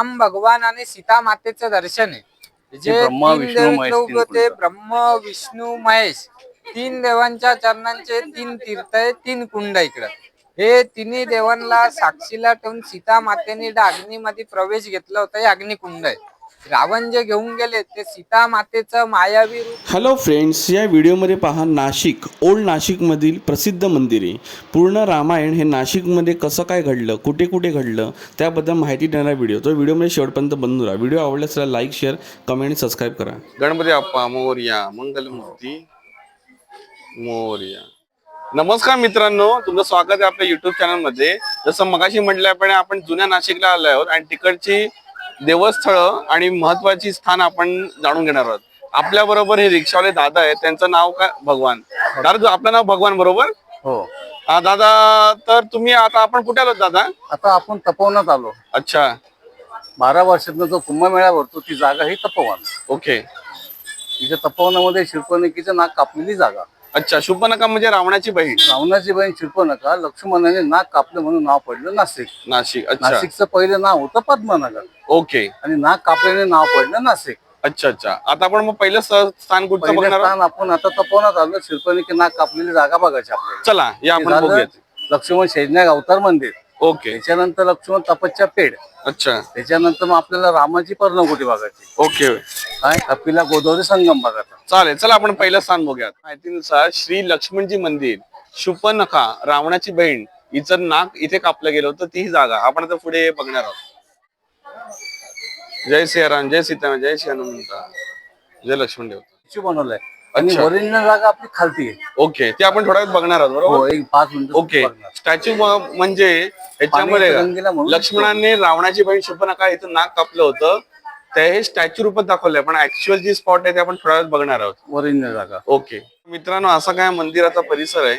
राम भगवान आणि सीता मातेचं दर्शन आहे. जे ब्रह्मा, तीन विष्णू, देव महेश, लोक तीन होते कुंड. ब्रह्म विष्णू महेश. तीन देवांच्या चरणांचे तीन तीर्थ आहे तीन कुंड आहे इकडं. हे तिन्ही देवांना साक्षीला ठेवून सीता मातेने अग्नीमध्ये प्रवेश घेतला होता हे अग्निकुंड आहे. रावण जे घेऊन गेले ते सीता मातेचं मायावी रूप. हॅलो फ्रेंड्स या व्हिडिओमध्ये पहा नाशिक ओल्ड नाशिकमधील प्रसिद्ध मंदिरे पूर्ण रामायण हे नाशिकमध्ये कसं काय घडलं कुठे कुठे घडलं त्याबद्दल माहिती देणारा व्हिडिओ. तो व्हिडिओमध्ये शेवटपर्यंत बंद राहा. व्हिडिओ आवडल्यास त्याला लाईक शेअर कमेंट आणि सबस्क्राईब करा. गणपती बाप्पा मोर्या मंगलमूर्ती मोर्या. नमस्कार मित्रांनो तुमचं स्वागत आहे आपल्या युट्यूब चॅनलमध्ये. जसं मगाशी म्हटल्याप्रमाणे आपण जुन्या नाशिकला आलो आहोत आणि तिकडची देवस्थळ आणि महत्वाची स्थान आपण जाणून घेणार आहोत. आपल्या बरोबर हे रिक्षावाले दादा आहेत. त्यांचं नाव काय भगवान. दादा आपलं नाव भगवान बरोबर? हो. हा दादा तर तुम्ही आता आपण कुठे आलो दादा? आता आपण तपोवनात आलो. अच्छा. बारा वर्षातनं जो कुंभमेळा भरतो ती जागा ही तपोवन. ओके. तिच्या तपोवनामध्ये शिल्पनकीचं नाक कापलेली जागा. अच्छा शुभनका म्हणजे रावणाची बहीण. रावणाची बहीण शिल्पनका लक्ष्मणाने नाक कापलं म्हणून नाव पडलं नाशिक. नाशिक अच्छा. नाशिकचं पहिलं नाव होतं पद्मनगर. ओके. आणि नाक कापल्याने नाव पडलं नाशिक. अच्छा अच्छा. आता आपण मग पहिलं स- स्थान कुठचं पहिलं बघणार आहोत? स्थान आपण आता तपोवनात आलो. शिल्पनकी नाक कापलेली जागा बघायची आपल्याला. चला या आपण झालं बघूयात. लक्ष्मण शेजनाग अवतार मंदिर. ओके. त्याच्यानंतर लक्ष्मण तपस्या पेड अच्छा. त्याच्यानंतर मग आपल्याला रामाची पर्णकुटी बघायची. ओके. काय? कपिला गोदावरी संगम बघायचा चालेल चला आपण पहिलं स्थान बघूयात. माहितीनुसार श्री लक्ष्मणजी मंदिर शुपनखा रावणाची बहीण हिचं नाक इथे कापलं गेलं होतं ती ही जागा. आपण आता पुढे बघणार आहोत. जय सियाराम जय सीताराम जय श्री हनुमंता. जय लक्ष्मण देव बनवलाय. आणि अच्छा. ओरिजिनल जागा आपली खालती आहे. ओके ते आपण थोड्या वेळात बघणार आहोत हो बरोबर एक पाच मिनिटं ओके. स्टॅच्यू म्हणजे म्हणून लक्ष्मणाने रावणाची बहीण शुपनखा इथं नाक कापलं होतं. ते हे स्टॅच्यू रूपात दाखवलंय पण ऍक्च्युअल जी स्पॉट आहे ते आपण थोड्या वेळात बघणार आहोत. ओरिजिनल जागा. ओके. मित्रांनो असा काय मंदिराचा परिसर आहे.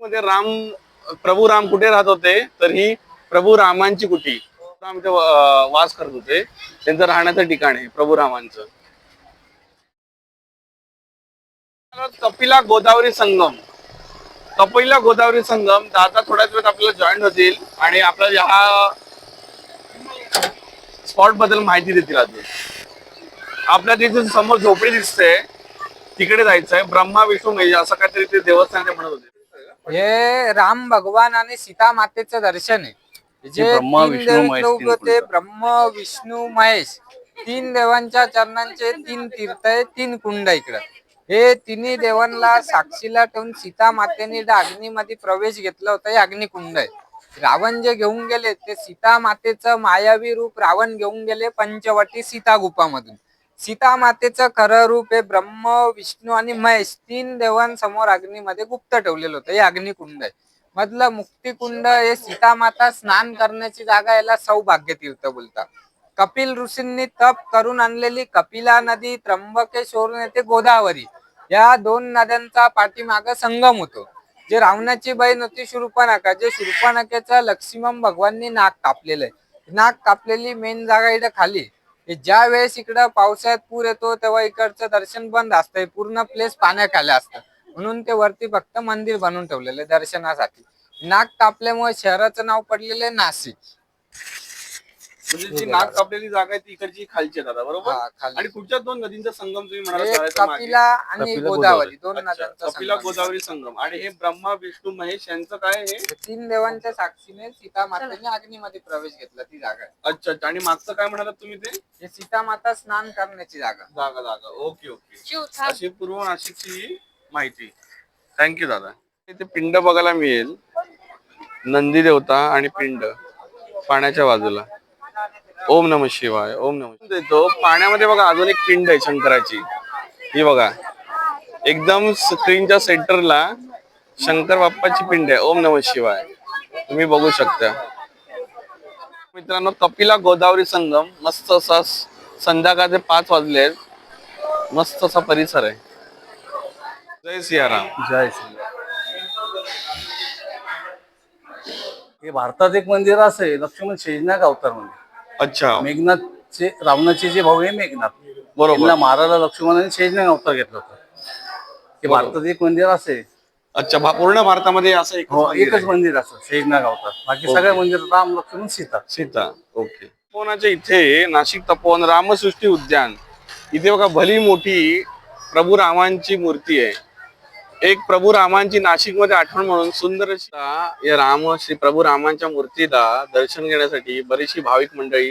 मध्ये राम प्रभू राम कुठे राहत होते तर ही प्रभू रामांची कुटी. राम इथे अं, वास करत होते. त्यांचं राहण्याचं ठिकाण आहे प्रभू रामांचं. कपिला गोदावरी संगम. कपिला गोदावरी संगम आता थोड्याच वेळात आपल्याला जॉईन होतील आणि आपल्याला ह्या स्पॉटबद्दल माहिती देतील अजून. आपल्या तिथे समोर झोपडी दिसते. तिकडे जायचंय. ब्रह्मा विष्णू महेश असं काहीतरी ते देवस्थान ते म्हणत होते हे राम भगवान आणि सीता मातेचं दर्शन आहे. जे ब्रह्मा, विष्णू, महेश, कुंड. ब्रह्म विष्णू महेश. तीन देवांच्या चरणांचे तीन तीर्थ आहे तीन कुंड आहे इकडं. हे तिन्ही देवांना साक्षीला ठेवून सीता मातेने अग्नीमध्ये प्रवेश घेतला होता हे अग्निकुंड आहे. रावण जे घेऊन गेले ते सीता मातेचं मायावी रूप रावण घेऊन गेले पंचवटी सीता गुपामधून सीता मातेचं खरं रूप हे ब्रह्म विष्णू आणि महेश तीन देवांसमोर अग्नीमध्ये गुप्त ठेवलेलं होतं हे अग्निकुंड आहे. मधलं मुक्तिकुंड हे सीता माता स्नान करण्याची जागा याला सौभाग्य तीर्थ बोलतात. कपिल ऋषींनी तप करून आणलेली कपिला नदी त्र्यंबकेश्वर नेते गोदावरी या दोन नद्यांचा पाठीमाग संगम होतो. जे रावणाची बहीण होती शूर्पणखा जे शूर्पणखेचं लक्ष्मण भगवाननी नाक कापलेलं आहे. नाक कापलेली मेन जागा इकडे खाली ज्या वेळेस इकडं पावसाळ्यात पूर येतो तेव्हा इकडचं दर्शन बंद असतंय. पूर्ण प्लेस पाण्याखाली असतं. म्हणून ते वरती फक्त मंदिर बनवून ठेवलेलं आहे दर्शनासाठी. नाक कापल्यामुळे शहराचं नाव पडलेलं आहे नाशिक. म्हणजे जी नाक कापलेली जागा आहे ती इकडची खालची आहे दादा बरोबर? हा, खाली. आणि कुठच्या दोन नदींचा संगम तुम्ही म्हणाला हे मागे? कपिला आणि कपिला गोदावरी दोन अच्छा, नद्यांचा कपिला संगम. गोदावरी संगम. आणि हे ब्रह्मा विष्णू महेश यांचं काय हे तीन देवांच्या साक्षीने सीता मातेने अग्नीमध्ये प्रवेश घेतला ती जागा आहे. अच्छा अच्छा. आणि मागचं काय म्हणालात तुम्ही ते? हे सीता माता स्नान करण्याची जागा. जागा जागा. Okay okay. अशी पूर्व नाशिकची माहिती. थँक्यू दादा. इथे पिंड बघायला मिळेल. नंदी देवता आणि पिंड पाण्याच्या बाजूला. ओम नम शिवाय ओम नम देतो पाण्यामध्ये बघा अजून एक पिंड आहे शंकराची. ही बघा. एकदम स्क्रीनच्या सेंटरला शंकर बाप्पाची पिंड आहे. ओम नम शिवाय. तुम्ही बघू शकता. मित्रांनो कपिला गोदावरी संगम मस्त असा संध्याकाळचे पाच वाजले आहेत. मस्त असा परिसर आहे. जय सियाराम. जय श्री हे भारतात एक मंदिर असे लक्ष्मण शेजनाग अवतार मंदिर. अच्छा. मेघनाथचे रावणाचे जे भाऊ आहे मेघनाथ बरोबर. त्यांना मारायला लक्ष्मणाने शेजनाग अवतार घेतला होता. हे भारतात एक मंदिर असे. अच्छा भा- पूर्ण भारतामध्ये असं एकच हो मंदिर एकच? मंदिर असं शेजना गावतात बाकी सगळ्या मंदिर राम लक्ष्मण सीता. सीता ओके. तपोवनाच्या इथे नाशिक तपोवन रामसृष्टी उद्यान? इथे बघा भली मोठी प्रभू रामांची मूर्ती आहे. एक प्रभू रामांची नाशिकमध्ये आठवण म्हणून सुंदर या राम श्री प्रभू रामांच्या मूर्तीला दर्शन घेण्यासाठी बरीचशी भाविक मंडळी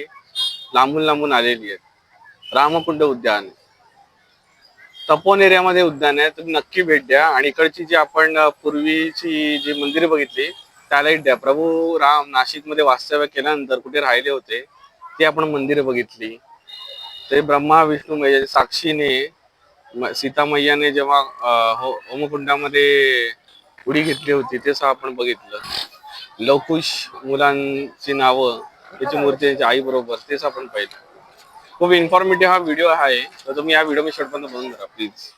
लांबून लांबून आलेली आहेत. रामकुंड उद्यान. तपोन एरियामध्ये उद्यान आहे. तुम्ही नक्की भेट द्या. आणि इकडची जी आपण पूर्वीची जी मंदिरे बघितली त्याला द्या. प्रभू राम नाशिकमध्ये वास्तव्य केल्यानंतर कुठे राहिले होते ते आपण मंदिरे बघितली. ते ब्रह्मा विष्णू म्हणजे साक्षीने सीता मैयाने जेव्हा हो होमकुंडामध्ये उडी घेतली होती तेच आपण बघितलं. लवकुश मुलांची नावं त्याची मूर्ती त्यांच्या आई बरोबर तेच आपण पाहिलं. खूप इन्फॉर्मेटिव्ह हा व्हिडिओ आहे. तर तुम्ही या व्हिडिओ मी शेवटपर्यंत बघून करा प्लीज